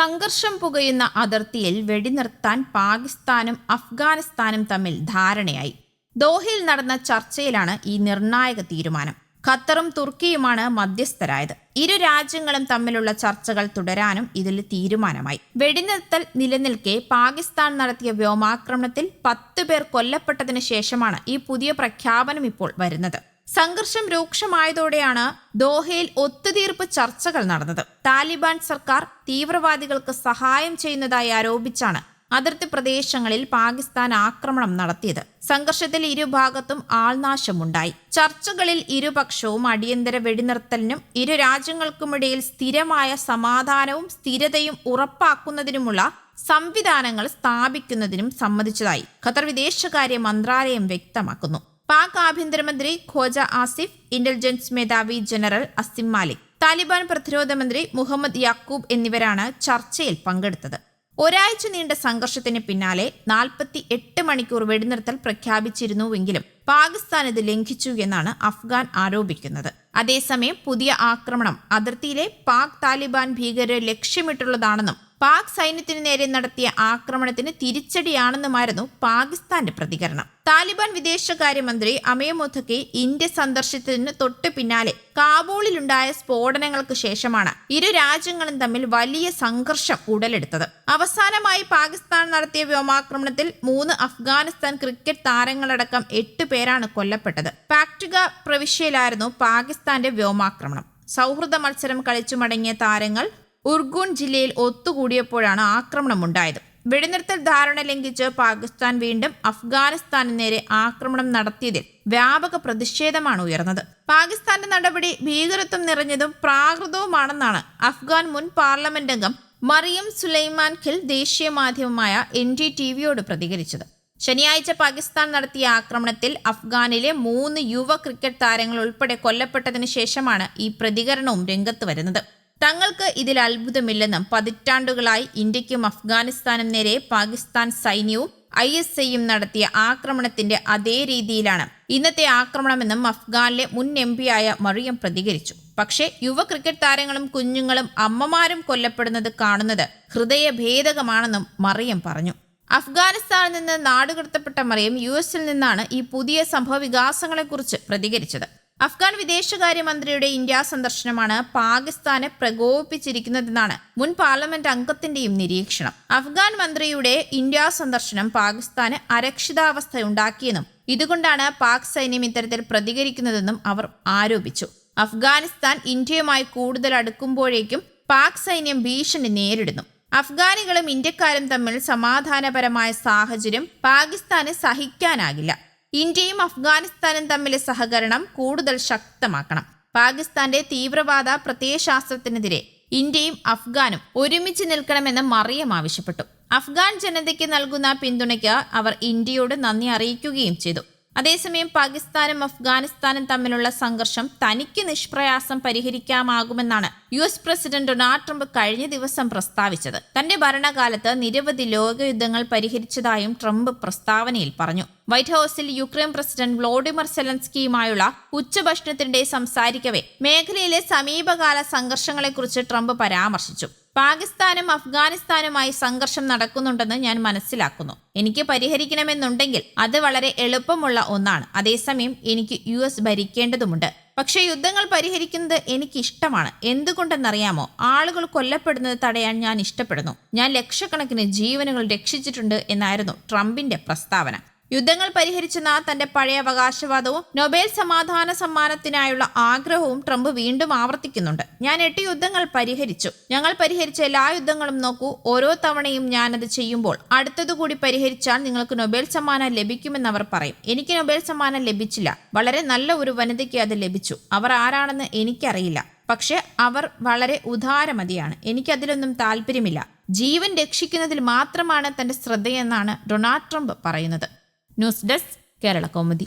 സംഘർഷം പുകയുന്ന അതിർത്തിയിൽ വെടിനിർത്താൻ പാകിസ്ഥാനും അഫ്ഗാനിസ്ഥാനും തമ്മിൽ ധാരണയായി. ദോഹയിൽ നടന്ന ചർച്ചയിലാണ് ഈ നിർണായക തീരുമാനം. ഖത്തറും തുർക്കിയുമാണ് മധ്യസ്ഥരായത്. ഇരു രാജ്യങ്ങളും തമ്മിലുള്ള ചർച്ചകൾ തുടരാനും ഇതിൽ തീരുമാനമായി. വെടിനിർത്തൽ നിലനിൽക്കെ പാകിസ്ഥാൻ നടത്തിയ വ്യോമാക്രമണത്തിൽ പത്ത് പേർ കൊല്ലപ്പെട്ടതിന് ശേഷമാണ് ഈ പുതിയ പ്രഖ്യാപനം ഇപ്പോൾ വരുന്നത്. സംഘർഷം രൂക്ഷമായതോടെയാണ് ദോഹയിൽ ഒത്തുതീർപ്പ് ചർച്ചകൾ നടന്നത്. താലിബാൻ സർക്കാർ തീവ്രവാദികൾക്ക് സഹായം ചെയ്യുന്നതായി ആരോപിച്ചാണ് അതിർത്തി പ്രദേശങ്ങളിൽ പാകിസ്ഥാൻ ആക്രമണം നടത്തിയത്. സംഘർഷത്തിൽ ഇരുഭാഗത്തും ആൾനാശമുണ്ടായി. ചർച്ചകളിൽ ഇരുപക്ഷവും അടിയന്തര വെടിനിർത്തലിനും ഇരു രാജ്യങ്ങൾക്കുമിടയിൽ സ്ഥിരമായ സമാധാനവും സ്ഥിരതയും ഉറപ്പാക്കുന്നതിനുമുള്ള സംവിധാനങ്ങൾ സ്ഥാപിക്കുന്നതിനും സമ്മതിച്ചതായി ഖത്തർ വിദേശകാര്യ മന്ത്രാലയം വ്യക്തമാക്കുന്നു. പാക് ആഭ്യന്തരമന്ത്രി ഖോജ ആസിഫ് ഇന്റലിജൻസ് മേധാവി ജനറൽ അസിം മാലിക് താലിബാൻ പ്രതിരോധ മന്ത്രി മുഹമ്മദ് യാക്കൂബ് എന്നിവരാണ് ചർച്ചയിൽ പങ്കെടുത്തത്. ഒരാഴ്ച നീണ്ട സംഘർഷത്തിന് പിന്നാലെ നാൽപ്പത്തി എട്ട് മണിക്കൂർ വെടിനിർത്തൽ പ്രഖ്യാപിച്ചിരുന്നുവെങ്കിലും പാകിസ്ഥാൻ ഇത് ലംഘിച്ചു എന്നാണ് അഫ്ഗാൻ ആരോപിക്കുന്നത്. അതേസമയം പുതിയ ആക്രമണം അതിർത്തിയിലെ പാക് താലിബാൻ ഭീകരരെ ലക്ഷ്യമിട്ടുള്ളതാണെന്നും പാക് സൈന്യത്തിന് നേരെ നടത്തിയ ആക്രമണത്തിന് തിരിച്ചടിയാണെന്നുമായിരുന്നു പാകിസ്ഥാന്റെ പ്രതികരണം. താലിബാൻ വിദേശകാര്യമന്ത്രി അമയ മുഥക്കി ഇന്ത്യ സന്ദർശിച്ചതിന് തൊട്ടു പിന്നാലെ കാബൂളിലുണ്ടായ സ്ഫോടനങ്ങൾക്ക് ശേഷമാണ് ഇരു രാജ്യങ്ങളും തമ്മിൽ വലിയ സംഘർഷം ഉടലെടുത്തത്. അവസാനമായി പാകിസ്ഥാൻ നടത്തിയ വ്യോമാക്രമണത്തിൽ മൂന്ന് അഫ്ഗാനിസ്ഥാൻ ക്രിക്കറ്റ് താരങ്ങളടക്കം എട്ട് പേരാണ് കൊല്ലപ്പെട്ടത്. പാക്ടിക പ്രവിശ്യയിലായിരുന്നു പാകിസ്ഥാന്റെ വ്യോമാക്രമണം. സൗഹൃദ മത്സരം കളിച്ചു മടങ്ങിയ താരങ്ങൾ ഉർഗൂൺ ജില്ലയിൽ ഒത്തുകൂടിയപ്പോഴാണ് ആക്രമണമുണ്ടായത്. വെടിനിർത്തൽ ധാരണ ലംഘിച്ച് പാകിസ്ഥാൻ വീണ്ടും അഫ്ഗാനിസ്ഥാന് നേരെ ആക്രമണം നടത്തിയതിൽ വ്യാപക പ്രതിഷേധമാണ് ഉയർന്നത്. പാകിസ്ഥാന്റെ നടപടി ഭീകരത്വം നിറഞ്ഞതും പ്രാകൃതവുമാണെന്നാണ് അഫ്ഗാൻ മുൻ പാർലമെന്റ് അംഗം മറിയം സുലൈമാൻ ഖിൽ ദേശീയ മാധ്യമമായ എൻ ഡി ടി വിയോട് പ്രതികരിച്ചത്. ശനിയാഴ്ച പാകിസ്ഥാൻ നടത്തിയ ആക്രമണത്തിൽ അഫ്ഗാനിലെ മൂന്ന് യുവ ക്രിക്കറ്റ് താരങ്ങൾ ഉൾപ്പെടെ കൊല്ലപ്പെട്ടതിനു ശേഷമാണ് ഈ പ്രതികരണവും രംഗത്ത് വരുന്നത്. തങ്ങൾക്ക് ഇതിൽ അത്ഭുതമില്ലെന്നും പതിറ്റാണ്ടുകളായി ഇന്ത്യക്കും അഫ്ഗാനിസ്ഥാനും നേരെ പാകിസ്ഥാൻ സൈന്യവും ഐ എസ് ഐയും നടത്തിയ ആക്രമണത്തിന്റെ അതേ രീതിയിലാണ് ഇന്നത്തെ ആക്രമണമെന്നും അഫ്ഗാനിലെ മുൻ എം ആയ മറിയം പ്രതികരിച്ചു. പക്ഷേ യുവ ക്രിക്കറ്റ് താരങ്ങളും കുഞ്ഞുങ്ങളും അമ്മമാരും കൊല്ലപ്പെടുന്നത് കാണുന്നത് ഹൃദയഭേദകമാണെന്നും മറിയം പറഞ്ഞു. അഫ്ഗാനിസ്ഥാനിൽ നിന്ന് നാടുകടത്തപ്പെട്ട മറിയം യു എസിൽ നിന്നാണ് ഈ പുതിയ സംഭവ വികാസങ്ങളെക്കുറിച്ച് പ്രതികരിച്ചത്. അഫ്ഗാൻ വിദേശകാര്യമന്ത്രിയുടെ ഇന്ത്യ സന്ദർശനമാണ് പാകിസ്ഥാനെ പ്രകോപിപ്പിച്ചിരിക്കുന്നതെന്നാണ് മുൻ പാർലമെന്റ് അംഗത്തിന്റെയും നിരീക്ഷണം. അഫ്ഗാൻ മന്ത്രിയുടെ ഇന്ത്യ സന്ദർശനം പാകിസ്ഥാന് അരക്ഷിതാവസ്ഥ ഉണ്ടാക്കിയെന്നും ഇതുകൊണ്ടാണ് പാക് സൈന്യം ഇത്തരത്തിൽ പ്രതികരിക്കുന്നതെന്നും അവർ ആരോപിച്ചു. അഫ്ഗാനിസ്ഥാൻ ഇന്ത്യയുമായി കൂടുതൽ അടുക്കുമ്പോഴേക്കും പാക് സൈന്യം ഭീഷണി നേരിടുന്നു. അഫ്ഗാനികളും ഇന്ത്യക്കാരും തമ്മിൽ സമാധാനപരമായ സാഹചര്യം പാകിസ്ഥാന് സഹിക്കാനാകില്ല. ഇന്ത്യയും അഫ്ഗാനിസ്ഥാനും തമ്മിലെ സഹകരണം കൂടുതൽ ശക്തമാക്കണം. പാകിസ്ഥാന്റെ തീവ്രവാദ പ്രത്യയശാസ്ത്രത്തിനെതിരെ ഇന്ത്യയും അഫ്ഗാനും ഒരുമിച്ച് നിൽക്കണമെന്ന് മറിയം ആവശ്യപ്പെട്ടു. അഫ്ഗാൻ ജനതയ്ക്ക് നൽകുന്ന പിന്തുണയ്ക്ക് അവർ ഇന്ത്യയോട് നന്ദി അറിയിക്കുകയും ചെയ്തു. അതേസമയം പാകിസ്ഥാനും അഫ്ഗാനിസ്ഥാനും തമ്മിലുള്ള സംഘർഷം തനിക്ക് നിഷ്പ്രയാസം പരിഹരിക്കാമാകുമെന്നാണ് U S president Donald Trump കഴിഞ്ഞ ദിവസം പ്രസ്താവിച്ചത്. തന്റെ ഭരണകാലത്ത് നിരവധി ലോകയുദ്ധങ്ങൾ പരിഹരിച്ചതായും ട്രംപ് പ്രസ്താവനയിൽ പറഞ്ഞു. വൈറ്റ് ഹൌസിൽ യുക്രൈൻ പ്രസിഡന്റ് വ്ളോഡിമർ സെലൻസ്കിയുമായുള്ള ഉച്ചഭക്ഷണത്തിനിടെ സംസാരിക്കവേ മേഖലയിലെ സമീപകാല സംഘർഷങ്ങളെക്കുറിച്ച് ട്രംപ് പരാമർശിച്ചു. പാകിസ്ഥാനും അഫ്ഗാനിസ്ഥാനുമായി സംഘർഷം നടക്കുന്നുണ്ടെന്ന് ഞാൻ മനസ്സിലാക്കുന്നു. എനിക്ക് പരിഹരിക്കണമെന്നുണ്ടെങ്കിൽ അത് വളരെ എളുപ്പമുള്ള ഒന്നാണ്. അതേസമയം എനിക്ക് യു എസ് ഭരിക്കേണ്ടതുമുണ്ട്. പക്ഷേ യുദ്ധങ്ങൾ പരിഹരിക്കുന്നത് എനിക്ക് ഇഷ്ടമാണ്. എന്തുകൊണ്ടെന്നറിയാമോ? ആളുകൾ കൊല്ലപ്പെടുന്നത് തടയാൻ ഞാൻ ഇഷ്ടപ്പെടുന്നു. ഞാൻ ലക്ഷക്കണക്കിന് ജീവനുകൾ രക്ഷിച്ചിട്ടുണ്ട് എന്നായിരുന്നു ട്രംപിന്റെ പ്രസ്താവന. യുദ്ധങ്ങൾ പരിഹരിച്ചെന്ന തന്റെ പഴയ അവകാശവാദവും നൊബേൽ സമാധാന സമ്മാനത്തിനായുള്ള ആഗ്രഹവും ട്രംപ് വീണ്ടും ആവർത്തിക്കുന്നുണ്ട്. ഞാൻ എട്ട് യുദ്ധങ്ങൾ പരിഹരിച്ചു. ഞങ്ങൾ പരിഹരിച്ച എല്ലാ യുദ്ധങ്ങളും നോക്കൂ. ഓരോ തവണയും ഞാനത് ചെയ്യുമ്പോൾ അടുത്തതുകൂടി പരിഹരിച്ചാൽ നിങ്ങൾക്ക് നൊബേൽ സമ്മാനം ലഭിക്കുമെന്ന് അവർ പറയും. എനിക്ക് നൊബേൽ സമ്മാനം ലഭിച്ചില്ല. വളരെ നല്ല ഒരു വനിതയ്ക്ക് അത് ലഭിച്ചു. അവർ ആരാണെന്ന് എനിക്കറിയില്ല. പക്ഷെ അവർ വളരെ ഉദാരമതിയാണ്. എനിക്കതിലൊന്നും താല്പര്യമില്ല. ജീവൻ രക്ഷിക്കുന്നതിൽ മാത്രമാണ് തന്റെ ശ്രദ്ധയെന്നാണ് ഡൊണാൾഡ് ട്രംപ് പറയുന്നത്. News desk Kerala Kaumudi.